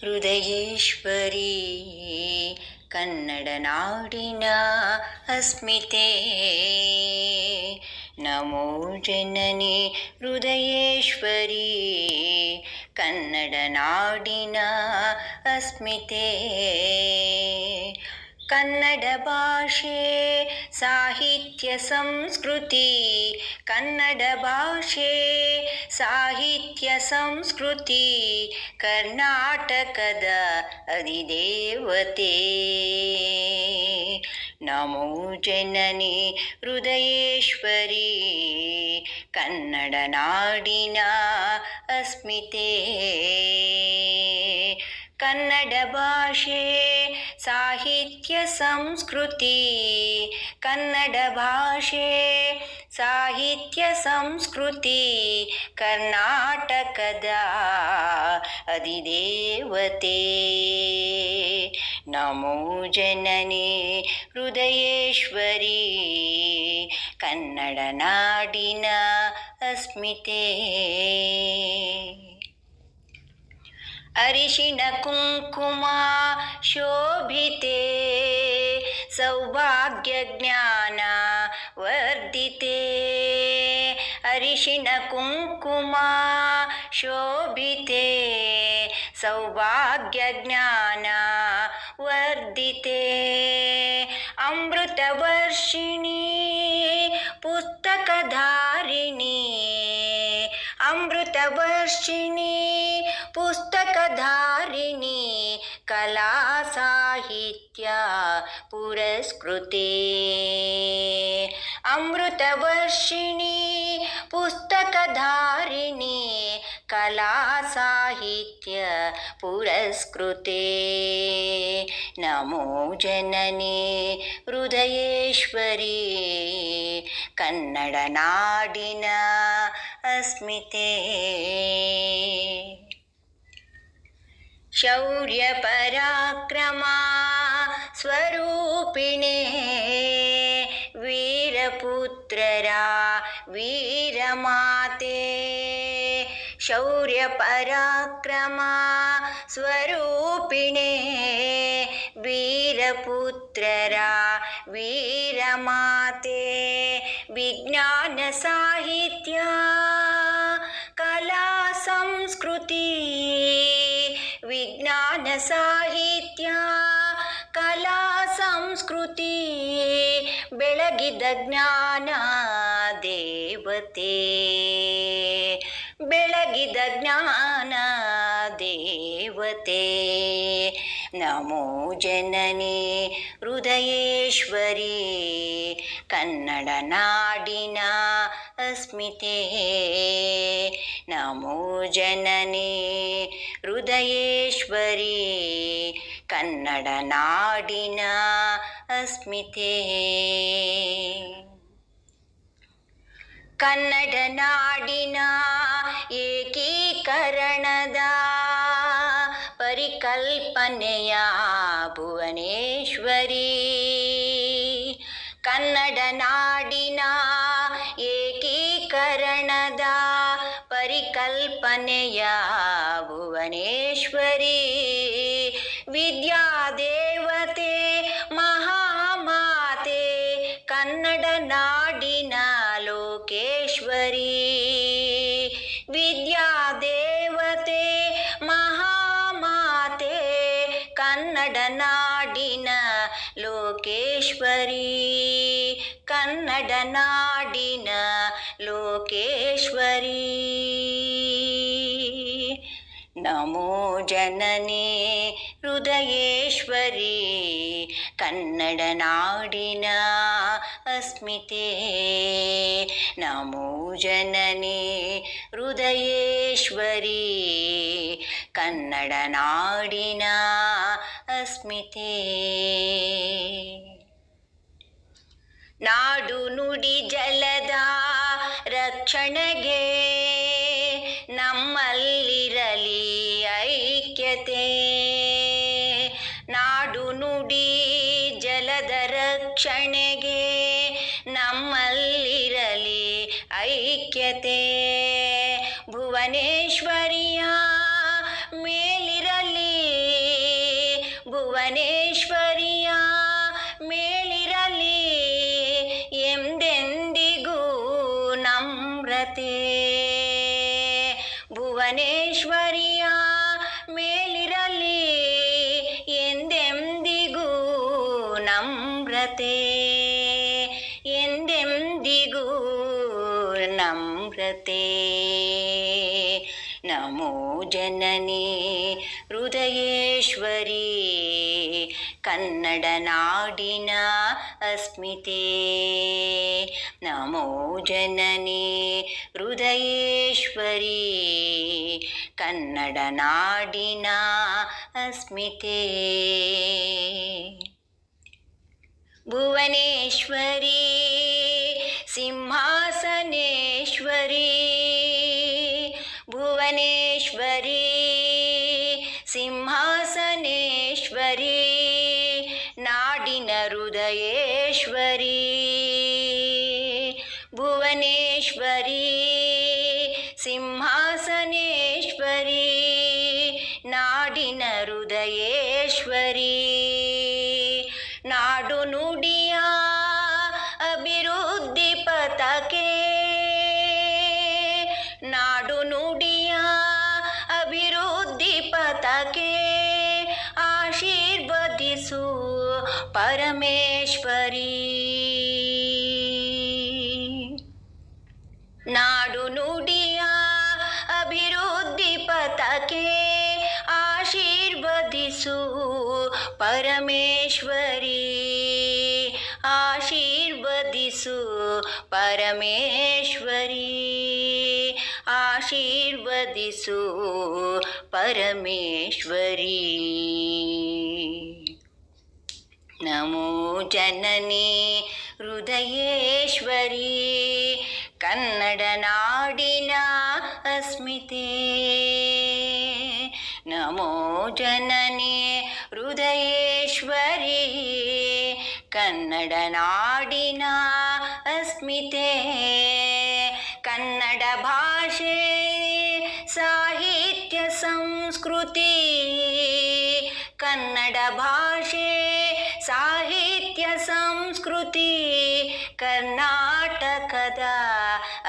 ಹೃದಯೇಶ್ವರಿ ಕನ್ನಡ ನಾಡಿನ ಅಸ್ಮಿತೆ ನಮೋ ಜನನಿ ಹೃದಯೇಶ್ವರಿ ಕನ್ನಡ ನಾಡಿನ ಅಸ್ಮಿತೆ ಕನ್ನಡ ಭಾಷೆ, ಸಾಹಿತ್ಯ, ಸಂಸ್ಕೃತಿ. ಕನ್ನಡ ಭಾಷೆ, ಸಾಹಿತ್ಯ, ಸಂಸ್ಕೃತಿ. ಕರ್ನಾಟಕದ ಅಧಿದೇವತೆ. ನಮೋ ಜನನಿ ಹೃದಯೇಶ್ವರಿ. ಕನ್ನಡ ನಾಡಿನ ಅಸ್ಮಿತೆ. ಕನ್ನಡ ಭಾಷೆ ಸಾಹಿತ್ಯ ಸಂಸ್ಕೃತಿ ಕನ್ನಡ ಭಾಷೆ ಸಾಹಿತ್ಯ ಸಂಸ್ಕೃತಿ ಕರ್ನಾಟಕದ ಅಧಿದೇವತೆ ನಮೋ ಜನನಿ ಹೃದಯೇಶ್ವರಿ ಕನ್ನಡ ನಾಡಿನ ಅಸ್ಮಿತೆ अरिशिणकुङ्कुमा शोभिते सौभाग्यज्ञाना वर्धिते। अरिशिणकुङ्कुमा शोभिते सौभाग्यज्ञाना वर्धिते। अमृतवर्षिणी पुस्तकधारिणी ಜ್ಞಾನ ವರ್ಧಿತೆ ಅಮೃತ ವರ್ಷಿಣಿ ಪುಸ್ತಕಧಾರಿಣಿ ಅಮೃತ ವರ್ಷಿಣಿ ಪುಸ್ತಕಧಾರಿಣಿ, ಕಲಾ ಸಾಹಿತ್ಯ ಪುರಸ್ಕೃತೆ. ಅಮೃತವರ್ಷಿಣಿ, ಪುಸ್ತಕಧಾರಿಣಿ, ಕಲಾ ಸಾಹಿತ್ಯ ಪುರಸ್ಕೃತೆ. ನಮೋ ಜನನಿ ಹೃದಯೇಶ್ವರಿ, ಕನ್ನಡ ನಾಡಿನ अस्मिते शौर्यपराक्रमा स्वरूपिणे वीरपुत्ररा वीरमाते। शौर्यपराक्रमा स्वरूपिणे वीरपुत्ररा वीरमाते। ವಿಜ್ಞಾನ ಸಾಹಿತ್ಯ ಕಲಾ ಸಂಸ್ಕೃತಿ ವಿಜ್ಞಾನ ಸಾಹಿತ್ಯ ಕಲಾ ಸಂಸ್ಕೃತಿ ಬೆಳಗಿದ ಜ್ಞಾನ ದೇವತೆ ಬೆಳಗಿದ ಜ್ಞಾನ ದೇವತೆ. ನಮೋ ಜನನಿ, ಹೃದಯೇಶ್ವರಿ. ಕನ್ನಡ ನಾಡಿನ ಅಸ್ಮಿತೆ. ನಮೋ ಜನನಿ, ಹೃದಯೇಶ್ವರಿ. ಕನ್ನಡ ನಾಡಿನ ಅಸ್ಮಿತೆ. ಕನ್ನಡ ನಾಡಿನ ಏಕೀಕರಣದ ಭುವನೇಶ್ವರಿ ಕನ್ನಡ ನಾಡಿನ ಏಕೀಕರಣದ ಪರಿಕಲ್ಪನೆಯ ಭುವನೇಶ್ವರಿ ವಿದ್ಯಾದೇವತೆ ಮಹಾಮಾತೆ ಕನ್ನಡ ನಾಡಿನ ಲೋಕೇಶ್ವರಿ ವಿದ್ಯಾದೇವತೆ ಮಹಾಮಾತೆ ಕನ್ನಡ ನಾಡಿನ ಲೋಕೇಶ್ವರಿ ಕನ್ನಡ ನಾಡಿನ ಲೋಕೇಶ್ವರಿ. ನಮೋ ಜನನಿ ಹೃದಯೇಶ್ವರಿ, ಕನ್ನಡ ನಾಡಿನ ಅಸ್ಮಿತೆ. ನಮೋ ಜನನಿ ಹೃದಯೇಶ್ವರಿ, ಕನ್ನಡ ನಾಡಿನ ಅಸ್ಮಿತೆ. ನಾಡು ನುಡಿ ಜಲದ ರಕ್ಷಣೆಗೆ ನಮ್ಮಲ್ಲಿರಲಿ ಐಕ್ಯತೆ. ನಾಡು ನುಡಿ ಜಲದ ರಕ್ಷಣೆಗೆ ನಮ್ಮಲ್ಲಿರಲಿ ಐಕ್ಯತೆ. ಭುವನೇಶ್ವರಿಯ ನಮ್ರತೆ ಭುವನೇಶ್ವರಿಯ ಮೇಲಿರಲಿ ಎಂದೆಂದಿಗೂ ನಮ್ರತೆ. ಎಂದೆಂದಿಗೂ ನಮ್ರತೆ. ನಮೋ ಜನನಿ ಹೃದಯೇಶ್ವರಿ ಕನ್ನಡ ನಾಡಿನ ಅಸ್ಮಿತೆ. ನಮೋ ಜನನಿ ಹೃದಯೇಶ್ವರಿ ಕನ್ನಡ ನಾಡಿನ ಅಸ್ಮಿತೆ ಭುವನೇಶ್ವರಿ ಸಿಂಹಾಸನೇಶ್ವರಿ ನಾಡಿನ ಹೃದಯೇಶ್ವರಿ. ನಾಡು ನುಡಿಯ ಅಭಿವೃದ್ಧಿ ಪತಕೆ ನಾಡು ನುಡಿಯ ಅಭಿವೃದ್ಧಿ ಪತಕೆ ಆಶೀರ್ವದಿಸು ಪರಮೇಶ್ವರಿ. ಪರಮೇಶ್ವರಿ ಆಶೀರ್ವದಿಸು ಪರಮೇಶ್ವರಿ ಆಶೀರ್ವದಿಸು ಪರಮೇಶ್ವರಿ ನಮೋ ಜನನಿ ಹೃದಯೇಶ್ವರಿ ಕನ್ನಡ ನಾಡಿನ ಅಸ್ಮಿತೆ ನಮೋ ಜನನಿ ಹೃದಯೇಶ್ವರಿ ಕನ್ನಡ ನಾಡಿನ ಅಸ್ಮಿತೆ ಕನ್ನಡ ಭಾಷೆ ಸಾಹಿತ್ಯ ಸಂಸ್ಕೃತಿ ಕನ್ನಡ ಭಾಷೆ ಸಾಹಿತ್ಯ ಸಂಸ್ಕೃತಿ ಕರ್ನಾಟಕದ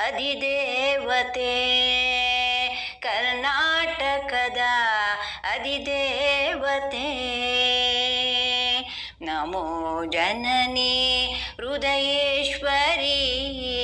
ಅಧಿದೇವತೆ नमो जननी हृदयेश्वरी।